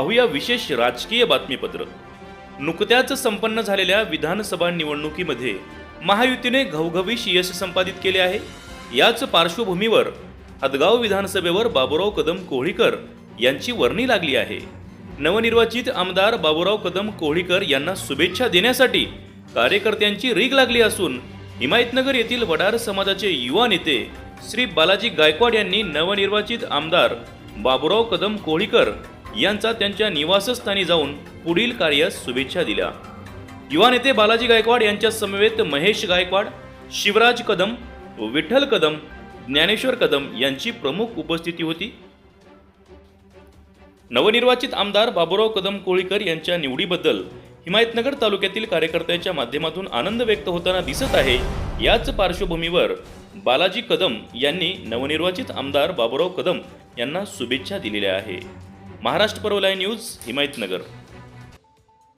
पाहूया विशेष राजकीय बातमीपत्र. नुकत्याच संपन्न झालेल्या विधानसभा निवडणुकीमध्ये महायुतीने घवघवीश यश संपादित केले आहे. याच पार्श्वभूमीवर हदगाव विधानसभेवर बाबुराव कदम कोहळीकर यांची वर्णी लागली आहे. नवनिर्वाचित आमदार बाबुराव कदम कोहळीकर यांना शुभेच्छा देण्यासाठी कार्यकर्त्यांची रीग लागली असून हिमायतनगर येथील वडार समाजाचे युवा नेते श्री बालाजी गायकवाड यांनी नवनिर्वाचित आमदार बाबुराव कदम कोहळीकर यांचा त्यांच्या निवासस्थानी जाऊन पुढील कार्यास शुभेच्छा दिल्या. युवा नेते बालाजी गायकवाड यांच्या समवेत महेश गायकवाड शिवराज कदम विठ्ठल कदम ज्ञानेश्वर कदम यांची प्रमुख उपस्थिती होती. नवनिर्वाचित आमदार बाबुराव कदम कोळीकर यांच्या निवडीबद्दल हिमायतनगर तालुक्यातील कार्यकर्त्यांच्या माध्यमातून आनंद व्यक्त होताना दिसत आहे याच पार्श्वभूमीवर बालाजी कदम यांनी नवनिर्वाचित आमदार बाबुराव कदम यांना शुभेच्छा दिलेल्या आहे. महाराष्ट्र पर्वलाय न्यूज हिमायतनगर.